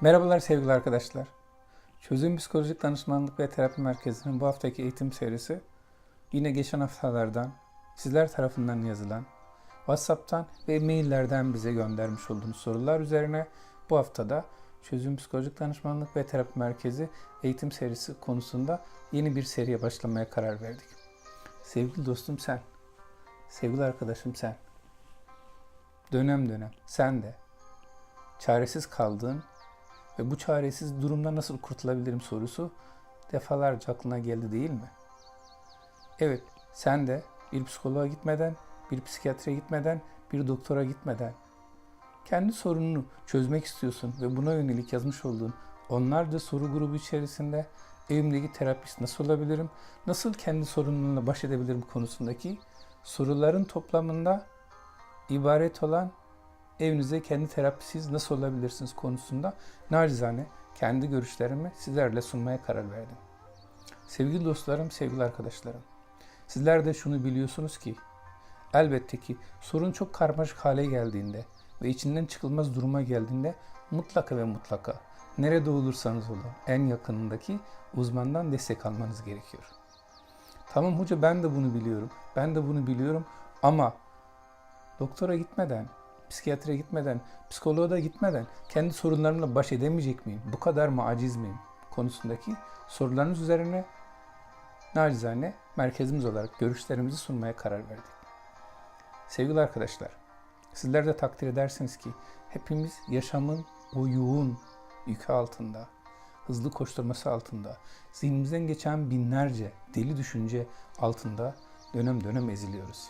Merhabalar sevgili arkadaşlar. Çözüm Psikolojik Danışmanlık ve Terapi Merkezi'nin bu haftaki eğitim serisi yine geçen haftalardan sizler tarafından yazılan WhatsApp'tan ve maillerden bize göndermiş olduğunuz sorular üzerine bu haftada Çözüm Psikolojik Danışmanlık ve Terapi Merkezi eğitim serisi konusunda yeni bir seriye başlamaya karar verdik. Sevgili dostum sen, sevgili arkadaşım sen, dönem dönem sen de çaresiz kaldığın ve bu çaresiz durumda nasıl kurtulabilirim sorusu defalarca aklına geldi değil mi? Evet, sen de bir psikoloğa gitmeden, bir psikiyatriye gitmeden, bir doktora gitmeden kendi sorununu çözmek istiyorsun ve buna yönelik yazmış olduğun onlarca soru grubu içerisinde evimdeki terapist nasıl olabilirim, nasıl kendi sorunumla baş edebilirim konusundaki soruların toplamında ibaret olan evinize kendi terapisiz nasıl olabilirsiniz konusunda nacizane kendi görüşlerimi sizlerle sunmaya karar verdim. Sevgili dostlarım, sevgili arkadaşlarım. Sizler de şunu biliyorsunuz ki elbette ki sorun çok karmaşık hale geldiğinde ve içinden çıkılmaz duruma geldiğinde mutlaka ve mutlaka nerede olursanız olun en yakınındaki uzmandan destek almanız gerekiyor. Tamam hoca ben de bunu biliyorum. Ben de bunu biliyorum ama doktora gitmeden, psikiyatriye gitmeden, psikoloğa da gitmeden kendi sorunlarımla baş edemeyecek miyim? Bu kadar mı aciz miyim? konusundaki sorularınız üzerine nacizane merkezimiz olarak görüşlerimizi sunmaya karar verdik. Sevgili arkadaşlar, sizler de takdir edersiniz ki hepimiz yaşamın o yoğun yükü altında, hızlı koşturması altında, zihnimizden geçen binlerce deli düşünce altında dönem dönem eziliyoruz.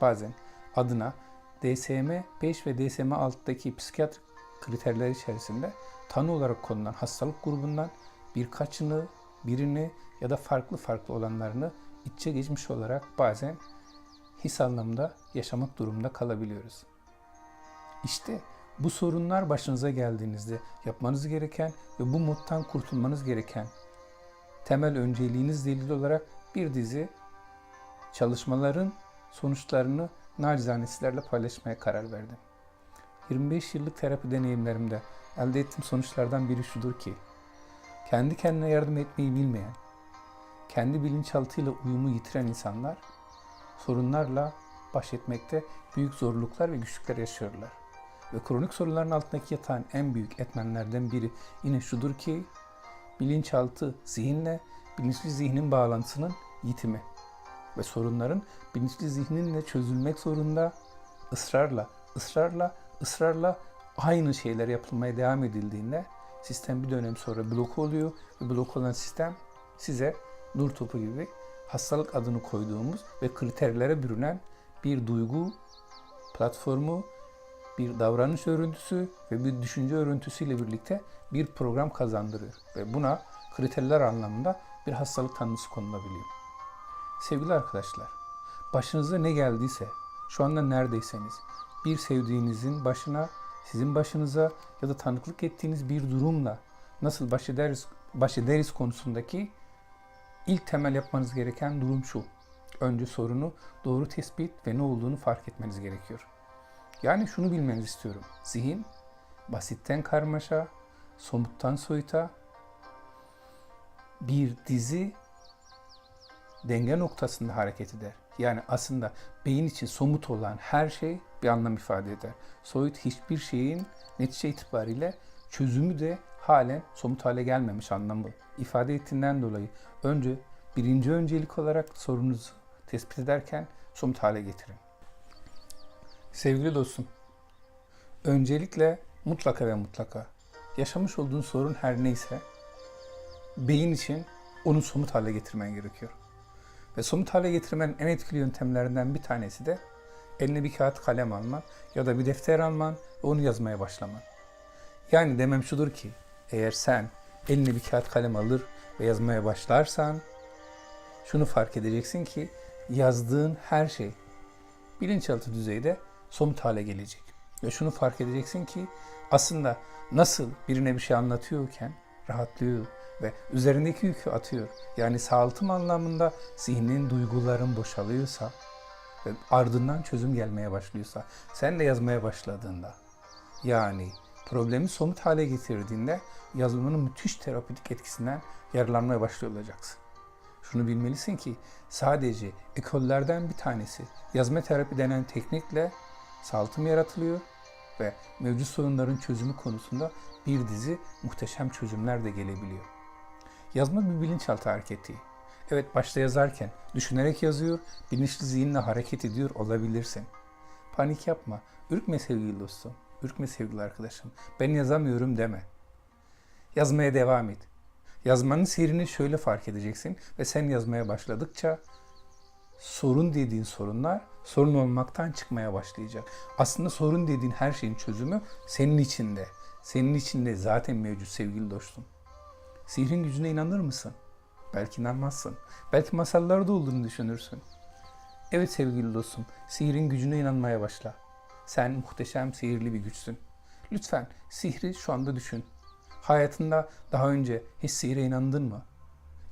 Bazen adına DSM-5 ve DSM-6'daki psikiyatrik kriterler içerisinde tanı olarak konulan hastalık grubundan birkaçını, birini ya da farklı farklı olanlarını içe geçmiş olarak bazen his anlamda yaşamak durumunda kalabiliyoruz. İşte bu sorunlar başınıza geldiğinizde yapmanız gereken ve bu moddan kurtulmanız gereken temel önceliğiniz delil olarak bir dizi çalışmaların sonuçlarını nacizane sizlerle paylaşmaya karar verdim. 25 yıllık terapi deneyimlerimde elde ettiğim sonuçlardan biri şudur ki, kendi kendine yardım etmeyi bilmeyen, kendi bilinçaltıyla uyumu yitiren insanlar sorunlarla baş etmekte büyük zorluklar ve güçlükler yaşıyorlar. Ve kronik sorunların altındaki yatan en büyük etmenlerden biri yine şudur ki bilinçaltı zihinle bilinçli zihnin bağlantısının yitimi ve sorunların bilinçli zihninle çözülmek zorunda ısrarla, ısrarla, ısrarla aynı şeyler yapılmaya devam edildiğinde sistem bir dönem sonra blok oluyor ve blok olan sistem size nur topu gibi hastalık adını koyduğumuz ve kriterlere bürünen bir duygu platformu, bir davranış örüntüsü ve bir düşünce örüntüsüyle birlikte bir program kazandırıyor. Ve buna kriterler anlamında bir hastalık tanısı konulabiliyor. Sevgili arkadaşlar, başınıza ne geldiyse, şu anda neredeyseniz, bir sevdiğinizin başına, sizin başınıza ya da tanıklık ettiğiniz bir durumla nasıl baş ederiz, baş ederiz konusundaki ilk temel yapmanız gereken durum şu. Önce sorunu doğru tespit ve ne olduğunu fark etmeniz gerekiyor. Yani şunu bilmenizi istiyorum. Zihin basitten karmaşa, somuttan soyuta bir dizi denge noktasında hareket eder. Yani aslında beyin için somut olan her şey bir anlam ifade eder. Soyut hiçbir şeyin netice itibariyle çözümü de halen somut hale gelmemiş anlamı ifade ettiğinden dolayı önce birinci öncelik olarak sorunuzu tespit ederken somut hale getirin. Sevgili dostum, öncelikle mutlaka ve mutlaka yaşamış olduğun sorun her neyse beyin için onu somut hale getirmen gerekiyor. Ve somut hale getirmenin en etkili yöntemlerinden bir tanesi de eline bir kağıt kalem alman ya da bir defter alman ve onu yazmaya başlaman. Yani demem şudur ki eğer sen eline bir kağıt kalem alır ve yazmaya başlarsan şunu fark edeceksin ki yazdığın her şey bilinçaltı düzeyde somut hale gelecek. Ve şunu fark edeceksin ki aslında nasıl birine bir şey anlatıyorken rahatlıyor ve üzerindeki yükü atıyor. Yani sağaltım anlamında zihnin, duyguların boşalıyorsa ve ardından çözüm gelmeye başlıyorsa, sen de yazmaya başladığında yani problemi somut hale getirdiğinde yazılımının müthiş terapötik etkisinden yararlanmaya başlıyor olacaksın. Şunu bilmelisin ki sadece ekollerden bir tanesi yazma terapi denen teknikle saltım yaratılıyor ve mevcut sorunların çözümü konusunda bir dizi muhteşem çözümler de gelebiliyor. Yazma bir bilinçaltı hareketi. Evet başta yazarken düşünerek yazıyor, bilinçli zihinle hareket ediyor olabilirsin. Panik yapma, ürkme sevgili dostum, ürkme sevgili arkadaşım. Ben yazamıyorum deme. Yazmaya devam et. Yazmanın sihrini şöyle fark edeceksin ve sen yazmaya başladıkça sorun dediğin sorunlar sorun olmaktan çıkmaya başlayacak. Aslında sorun dediğin her şeyin çözümü senin içinde. Senin içinde zaten mevcut sevgili dostum. Sihrin gücüne inanır mısın? Belki inanmazsın. Belki masallarda olduğunu düşünürsün. Evet sevgili dostum, sihrin gücüne inanmaya başla. Sen muhteşem sihirli bir güçsün. Lütfen sihri şu anda düşün. Hayatında daha önce hiç sihre inandın mı?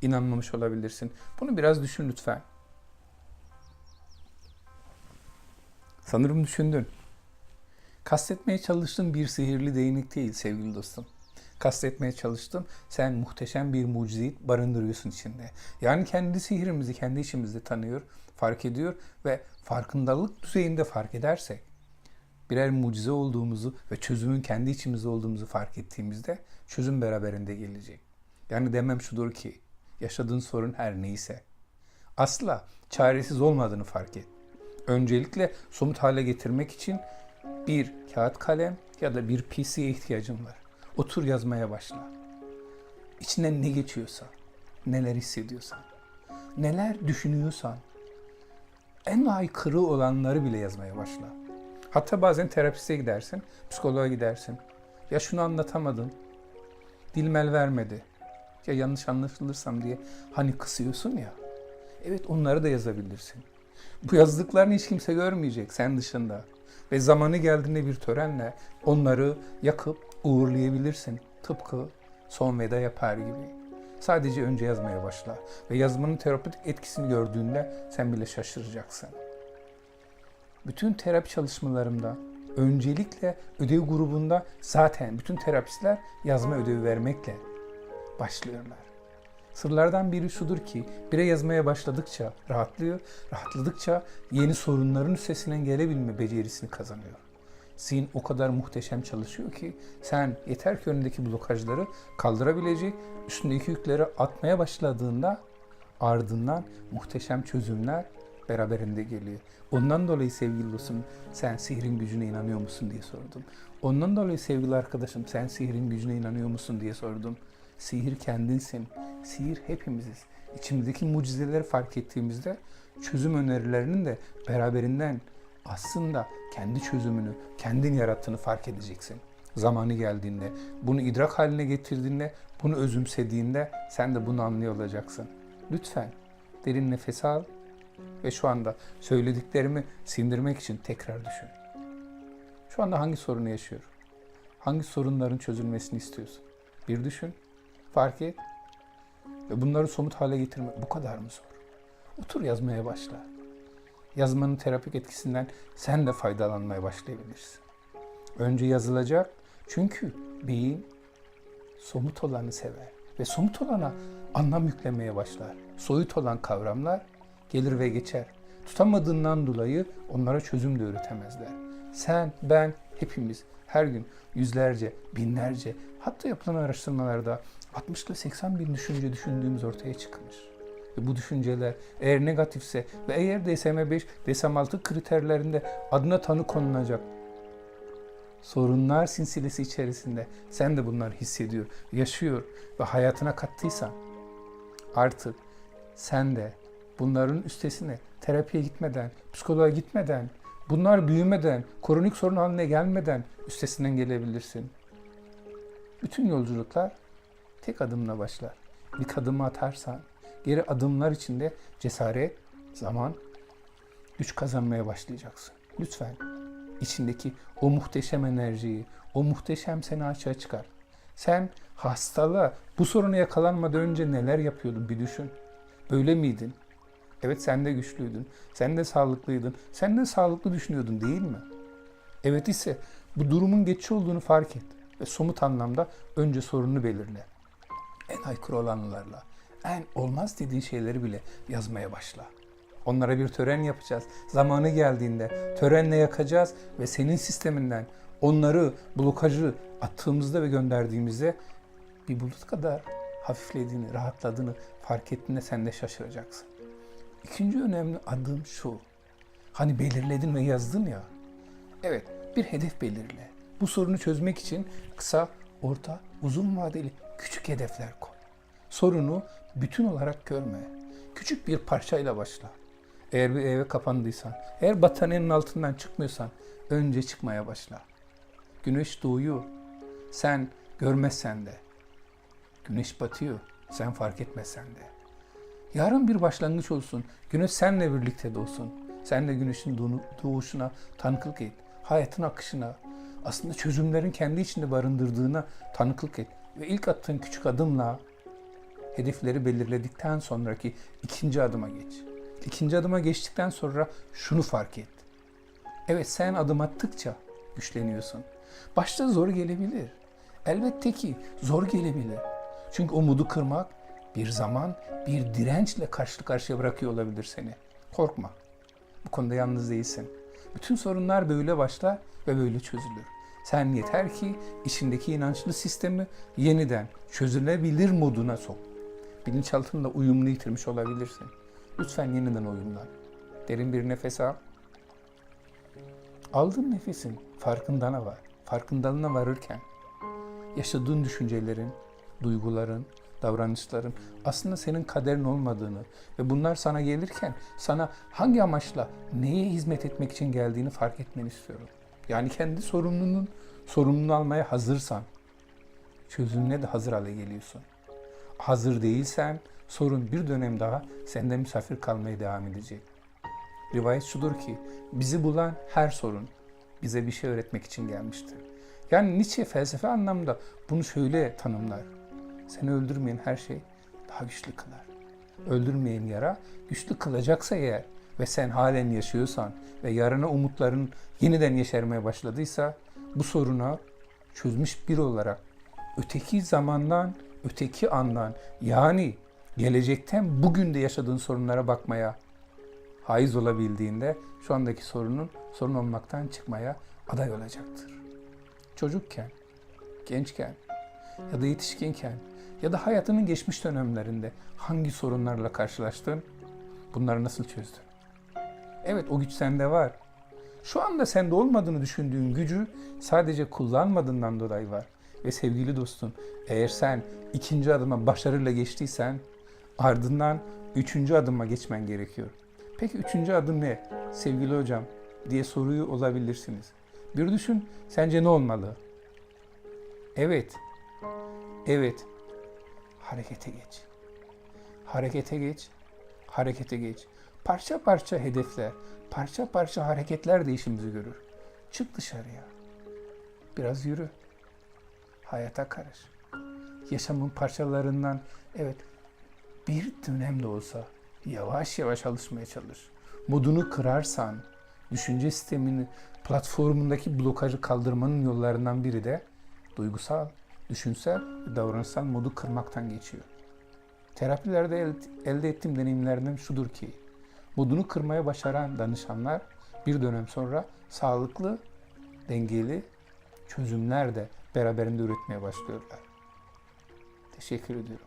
İnanmamış olabilirsin. Bunu biraz düşün lütfen. Sanırım düşündün. Kastetmeye çalıştığın bir sihirli değnek değil sevgili dostum. Kastetmeye çalıştım. Sen muhteşem bir mucizeyi barındırıyorsun içinde. Yani kendi sihrimizi kendi içimizde tanıyor, fark ediyor ve farkındalık düzeyinde fark edersek birer mucize olduğumuzu ve çözümün kendi içimizde olduğumuzu fark ettiğimizde çözüm beraberinde gelecek. Yani demem şudur ki yaşadığın sorun her neyse asla çaresiz olmadığını fark et. Öncelikle somut hale getirmek için bir kağıt kalem ya da bir PC'ye ihtiyacın var. Otur yazmaya başla. İçinden ne geçiyorsa, neler hissediyorsan, neler düşünüyorsan, en aykırı olanları bile yazmaya başla. Hatta bazen terapiste gidersin, psikoloğa gidersin. Ya şunu anlatamadım, dilmel vermedi. Ya yanlış anlaşılırsam diye hani kısıyorsun ya. Evet onları da yazabilirsin. Bu yazdıklarını hiç kimse görmeyecek sen dışında. Ve zamanı geldiğinde bir törenle onları yakıp uğurlayabilirsin. Tıpkı son veda yapar gibi. Sadece önce yazmaya başla. Ve yazmanın terapötik etkisini gördüğünde sen bile şaşıracaksın. Bütün terapi çalışmalarımda öncelikle ödev grubunda zaten bütün terapistler yazma ödevi vermekle başlıyorlar. Sırlardan biri şudur ki bire yazmaya başladıkça rahatlıyor, rahatladıkça yeni sorunların üstesinden gelebilme becerisini kazanıyor. Zihin o kadar muhteşem çalışıyor ki sen yeter ki önündeki blokajları kaldırabilecek, üstündeki yükleri atmaya başladığında ardından muhteşem çözümler beraberinde geliyor. Ondan dolayı sevgili dostum sen sihrin gücüne inanıyor musun diye sordum. Ondan dolayı sevgili arkadaşım sen sihrin gücüne inanıyor musun diye sordum. Sihir kendinsin. Sihir hepimiziz. İçimizdeki mucizeleri fark ettiğimizde çözüm önerilerinin de beraberinden aslında kendi çözümünü, kendin yarattığını fark edeceksin. Zamanı geldiğinde, bunu idrak haline getirdiğinde, bunu özümsediğinde sen de bunu anlıyor olacaksın. Lütfen derin nefes al ve şu anda söylediklerimi sindirmek için tekrar düşün. Şu anda hangi sorunu yaşıyor? Hangi sorunların çözülmesini istiyorsun? Bir düşün, fark et ve bunları somut hale getirmek bu kadar mı zor? Otur yazmaya başla. Yazmanın terapik etkisinden sen de faydalanmaya başlayabilirsin. Önce yazılacak çünkü beyin somut olanı sever ve somut olana anlam yüklemeye başlar. Soyut olan kavramlar gelir ve geçer. Tutamadığından dolayı onlara çözüm de üretemezler. Sen, ben, hepimiz her gün yüzlerce, binlerce hatta yapılan araştırmalarda 60 ile 80 bin düşünce düşündüğümüz ortaya çıkmış. Ve bu düşünceler eğer negatifse ve eğer DSM-5, DSM-6 kriterlerinde adına tanı konulacak sorunlar silsilesi içerisinde sen de bunları hissediyor, yaşıyor ve hayatına kattıysan artık sen de bunların üstesine terapiye gitmeden, psikoloğa gitmeden, bunlar büyümeden, kronik sorun haline gelmeden üstesinden gelebilirsin. Bütün yolculuklar tek adımla başlar. Bir adımı atarsan geri adımlar içinde cesaret, zaman, güç kazanmaya başlayacaksın. Lütfen içindeki o muhteşem enerjiyi, o muhteşem seni açığa çıkar. Sen hastalığa, bu soruna yakalanmadan önce neler yapıyordun bir düşün. Böyle miydin? Evet sen de güçlüydün. Sen de sağlıklıydın. Sen de sağlıklı düşünüyordun değil mi? Evet ise bu durumun geçici olduğunu fark et. ve somut anlamda önce sorununu belirle. En aykırı olanlarla, en olmaz dediğin şeyleri bile yazmaya başla. Onlara bir tören yapacağız. Zamanı geldiğinde törenle yakacağız ve senin sisteminden onları blokajı attığımızda ve gönderdiğimizde bir bulut kadar hafiflediğini, rahatladığını fark ettiğinde sen de şaşıracaksın. İkinci önemli adım şu. Hani belirledin ve yazdın ya. Evet, bir hedef belirle. Bu sorunu çözmek için kısa, orta, uzun vadeli küçük hedefler koy. Sorunu bütün olarak görme. Küçük bir parçayla başla. Eğer bir eve kapandıysan, eğer battaniyenin altından çıkmıyorsan önce çıkmaya başla. Güneş doğuyor. Sen görmezsen de. Güneş batıyor. Sen fark etmesen de. Yarın bir başlangıç olsun. Güneş seninle birlikte doğsun. Sen de güneşin doğu- doğuşuna tanıklık et. Hayatın akışına, aslında çözümlerin kendi içinde barındırdığına tanıklık et. Ve ilk attığın küçük adımla hedefleri belirledikten sonraki ikinci adıma geç. İkinci adıma geçtikten sonra şunu fark et. Evet sen adım attıkça güçleniyorsun. Başta zor gelebilir. Elbette ki zor gelebilir. Çünkü umudu kırmak bir zaman bir dirençle karşı karşıya bırakıyor olabilir seni. Korkma. Bu konuda yalnız değilsin. Bütün sorunlar böyle başlar ve böyle çözülür. Sen yeter ki içindeki inançlı sistemi yeniden çözülebilir moduna sok. Bilinçaltında uyumunu yitirmiş olabilirsin. Lütfen yeniden uyumlan. Derin bir nefes al. Aldığın nefesin farkındana var. Farkındalığına varırken yaşadığın düşüncelerin, duyguların, davranışların aslında senin kaderin olmadığını ve bunlar sana gelirken sana hangi amaçla, neye hizmet etmek için geldiğini fark etmeni istiyorum. Yani kendi sorumluluğunun sorumluluğunu almaya hazırsan çözümüne de hazır hale geliyorsun. Hazır değilsen sorun bir dönem daha sende misafir kalmaya devam edecek. Rivayet şudur ki bizi bulan her sorun bize bir şey öğretmek için gelmiştir. Yani Nietzsche felsefe anlamda bunu şöyle tanımlar. Seni öldürmeyen her şey daha güçlü kılar. Öldürmeyen yara güçlü kılacaksa eğer ve sen halen yaşıyorsan ve yarına umutların yeniden yeşermeye başladıysa bu soruna çözmüş biri olarak öteki zamandan, öteki andan yani gelecekten bugün de yaşadığın sorunlara bakmaya haiz olabildiğinde şu andaki sorunun sorun olmaktan çıkmaya aday olacaktır. Çocukken, gençken ya da yetişkinken ya da hayatının geçmiş dönemlerinde hangi sorunlarla karşılaştın? Bunları nasıl çözdün? Evet o güç sende var. Şu anda sende olmadığını düşündüğün gücü sadece kullanmadığından dolayı var. Ve sevgili dostum eğer sen ikinci adıma başarıyla geçtiysen ardından üçüncü adıma geçmen gerekiyor. Peki üçüncü adım ne sevgili hocam diye soruyu olabilirsiniz. Bir düşün sence ne olmalı? Evet, evet harekete geç. Harekete geç, harekete geç. Parça parça hedefler, parça parça hareketler değişimizi görür. Çık dışarıya. Biraz yürü. Hayata karış. Yaşamın parçalarından evet bir dönem de olsa yavaş yavaş alışmaya çalış. Modunu kırarsan, düşünce sistemini, platformundaki blokajı kaldırmanın yollarından biri de duygusal, düşünsel davranışsal modu kırmaktan geçiyor. Terapilerde el- elde ettiğim deneyimlerden şudur ki, modunu kırmaya başaran danışanlar bir dönem sonra sağlıklı, dengeli çözümler de beraberinde üretmeye başlıyorlar. Teşekkür ediyorum.